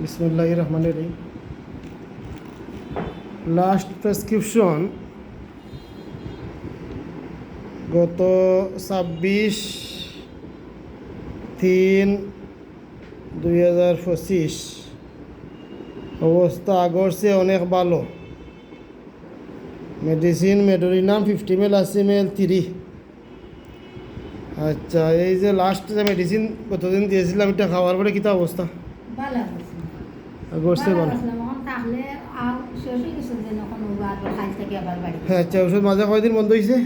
বিসমুল্লাহ রহমান রহিম। Last prescription গত ছাব্বিশ তিন দুই হাজার পঁচিশ। অবস্থা আগর চেয়ে অনেক ভালো। মেডিসিন মেডোরিনাম ফিফটি মেল আশি মেল তিরি আচ্ছা এই যে লাস্ট যে মেডিসিন কতদিন দিয়েছিলাম, এটা খাওয়ার পরে কিতা অবস্থা? ভালো হয়ে বাড়ি আচ্ছা ওষুধ মাঝে কয়দিন বন্ধ হয়েছে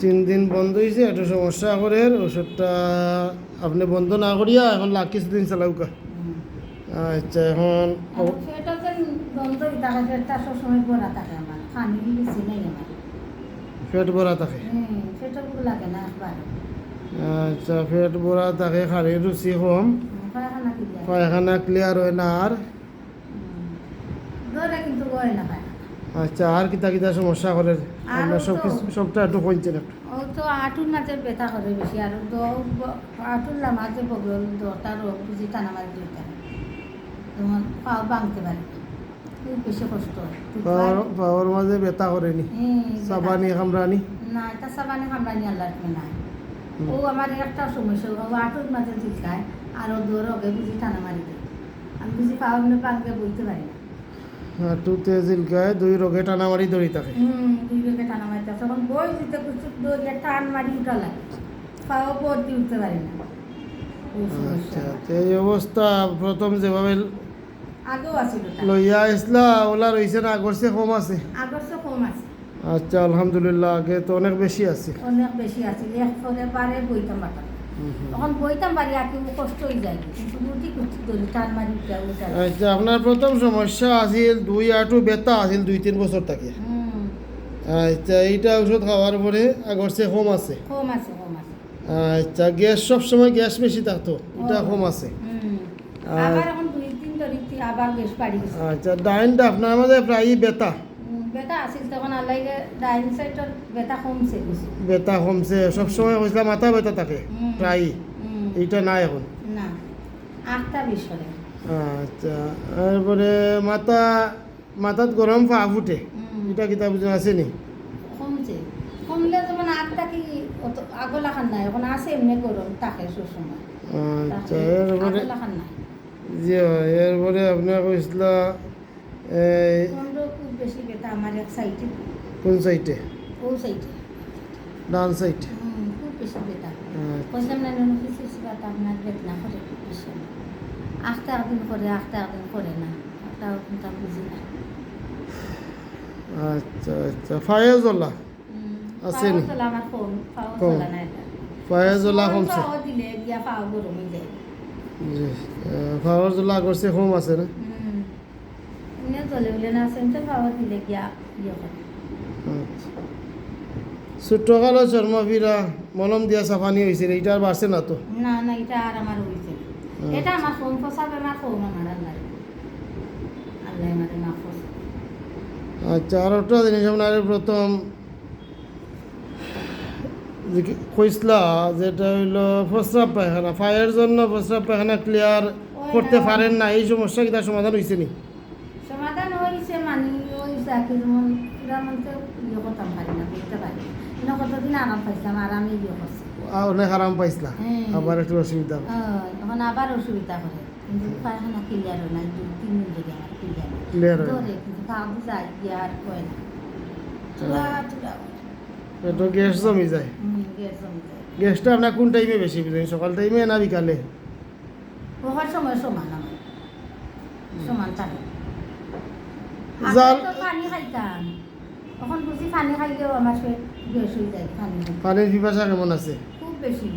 তিন দিন বন্ধ হয়েছে একটু সমস্যা করে ওষুধটা আপনি বন্ধ না করিয়া এখন লাখ কিছুদিন চালাউকা আচ্ছা এখন যে বন্ধ থাকে। আচ্ছা পেট ভরা থাকে খালির রুচি কম। পায়খানা ক্লিয়ার হয় না আর? না আচ্ছা আর কিতা কিতা সমস্যা করে আপনার সব তো- কিছু সবটা একটু কইছেন একটু। ও তো আঁটুর মাঝে ব্যথা করে বেশি আর আঁটুর মাঝে বগল দরটা রোগ বুঝি টানা মারি দুইটা তোমার পাও ভাঙতে পারে বেশি কষ্ট পাওয়ার মাঝে ব্যথা করেনি হ্যাঁ। সাবানি খামরানি না এটা সাবানে কামড়ানি আল্লাহ নাই। ও আমার একটা সমস্যা ও আঁটুর মাঝে চিটকায় আর দৌড় ওকে বুঝি টানা মারি আমি বুঝি পাও এমনি পাঙ্কে বইতে পারি না। জিলকায় দুই রোগে টানামারি দড়ি থাকে হুম দুই রোগে টানা মারিতে তখন বই দিতে কুচুক দৌড়িয়ে টান মারি উঠা লাগে পাও পর দিয়ে উঠতে পারি না। এই সমস্যা। আচ্ছা এই অবস্থা প্রথম যেভাবে আগেও আছিল ওটা লইয়া আসলা ওলা রয়েছে না আগরছে কম আছে। কম আছে। আচ্ছা আলহামদুলিল্লাহ আগে তো অনেক বেশি আছে। অনেক বেশি এক বইতাম বাটা তখন বইতাম পারি আর যায়। রুটি ধরি টান মারি উঠা আচ্ছা আপনার প্রথম সমস্যা আছিল দুই আটু বেতা আছিল দুই তিন বছর থাকি। হুম। আচ্ছা এইটা ওষুধ খাওয়ার পরে আগরছে কম আছে? কম আছে কম আছে। আচ্ছা গ্যাস সব সময় গ্যাস বেশি থাকতো এটা কম আছে। আবার এখন দুই দিন ধরি আবার বেশ বাড়ি আচ্ছা ডাইনটা আপনার আমাদের প্রায়ই বেতা। হুম, ব্যথা আছিল তখন আল্লাহ ডাইন সাইডের ব্যথা কমছে সবসময় কইছিলাম মাথা ব্যথা থাকে। প্রায়ই এইটা নাই এখন। না আটটা বিশ আচ্ছা তারপরে মাথা মাথাত গরম পা ফুটে। এটা কিতা বুঝে আছে নি? কমছে। কমলে যেমন আটটা কি আগলা খান নাই এখন আছে এমনি গরম থাকে সবসময়। আচ্ছা এরপরে জি এরপরে আপনার কইছিল এই বেশি ব্যথা আমার এক সাইডে কোন সাইডে ও সাইডে ডান সাইড খুব বেশি ব্যথা। আচ্ছা। কইলাম না নুন কিছু ব্যথা আপনার বেদনা করে খুব বেশি। আখটা একদিন করে আখটা একদিন করে না। একটা কিন্তু বুঝি না। আচ্ছা আচ্ছা। ফায়েজল্লা আছেনি? আমার কম। চলা না এটা। ফায়েজল্লা কমছে? দিলে গিয়া পাওয়া গরম যায়। জি ফাওয়ারজল্লা করছে কম আছে না? এমনি চলে বলে না সেন্টার পাওয়া দিলে গিয়া ইয়ে করে আচ্ছা। ছোট্টকালো মলম দিয়া সাফানি হয়েছিল এইটা আর বাড়ছে না তো? না না এটা আর আমার হয়েছে এটা আমার ফসাবে আমার আল্লাহ। আল্লাহ আমার না আচ্ছা আর একটা জিনিস আপনার প্রথম কইসলা যেটা হইল প্রস্রাব পায়খানা ফায়ার জন্য প্রস্রাব পায়খানা ক্লিয়ার করতে পারেন না এই সমস্যা কি তার সমাধান হয়েছে নি? হয়েছে মানে কি যেমন এরা মধ্যে ইয়ে করতাম পারি না বুঝতে পারি না কতদিন আরাম পাইছিলাম আরামে ইয়ে করছে অনেক আরাম পাইছিলা? হ্যাঁ। আবার একটু অসুবিধা এখন আবার অসুবিধা করে কিন্তু পায়খানা ক্লিয়ার হয় না দুই তিন দিন ধরে আমার ক্লিয়ার ধরে কিন্তু কাগজ যায় গিয়ে আর কয় না গ্যাস জমি যায়। গ্যাসটা আপনার কোন টাইমে বেশি বুঝেন সকাল টাইমে না বিকালে? সময় সমান আমার সমান থাকে জাল-। পানির পিপাসা কেমন আছে? খুব বেশি।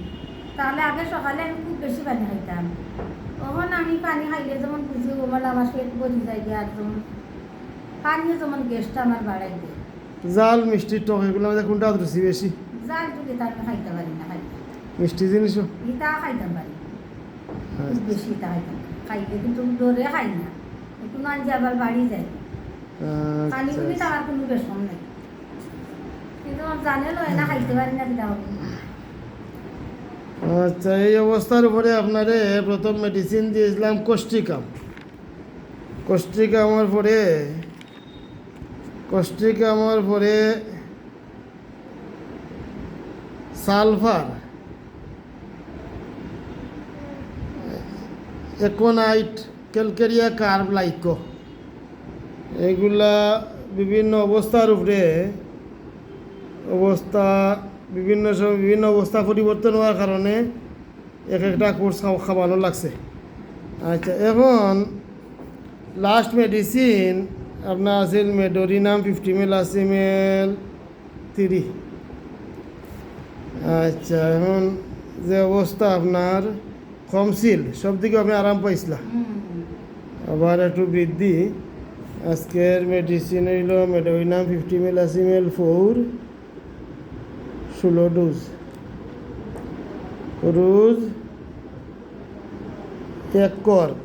তাহলে আগে সকালে আমি খুব বেশি পানি খাইতাম। তখন আমি পানি খাইলে যেমন বুঝি ওমাল আমার পেট ভরি যায় আর যেমন পানিও যেমন গ্যাসটা আমার বাড়াই দেয়। জাল মিষ্টি টক এগুলো মধ্যে কোনটা রুচি বেশি? যার যদি তা আমি খাইতে পারি না খাইতে মিষ্টি জিনিসও? ইটা খাইতাম পারি। আচ্ছা, বেশি ইটা খাইতাম খাইলে কিন্তু দৌড়ে খাই না। একটু আনছে আবার বাড়ি যায়। কোনো বেসন নেই। কিন্তু জানে লয় না খাইতে পারি না কিনা হবে আচ্ছা এই অবস্থার উপরে আপনারে প্রথম মেডিসিন দিয়েছিলাম কোষ্টিকাম। কোষ্টিকামের পরে কোষ্টিকামের পরে sulphur aconite calcarea carb lyco এগুলা বিভিন্ন অবস্থার উপরে অবস্থা বিভিন্ন সময় বিভিন্ন অবস্থা পরিবর্তন হওয়ার কারণে এক একটা কোর্স খাওয়ানো লাগছে। আচ্ছা এখন লাস্ট মেডিসিন আপনার আছিল মেডোরিনাম ফিফটি মেল আশি মেল তিরি। আচ্ছা এখন যে অবস্থা আপনার কম ছিল সব দিকে আপনি আরাম পাইছিলাম আবার একটু বৃদ্ধি। আজকের মেডিসিন হইল মেডোইনাম ফিফটি মেল আশি মেল ফোর ষোলো ডোজ রোজ এক কর্ক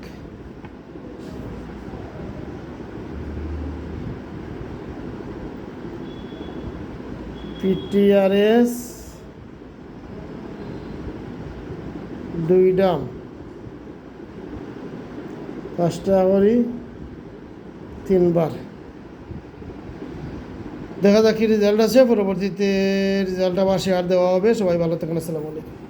পিটিআরএস দুই ডাম পাঁচটা করি তিনবার। দেখা যাক কি রেজাল্ট আছে পরবর্তীতে রেজাল্ট আবার শেয়ার দেওয়া হবে। সবাই ভালো থাকুন, আসসালামু আলাইকুম।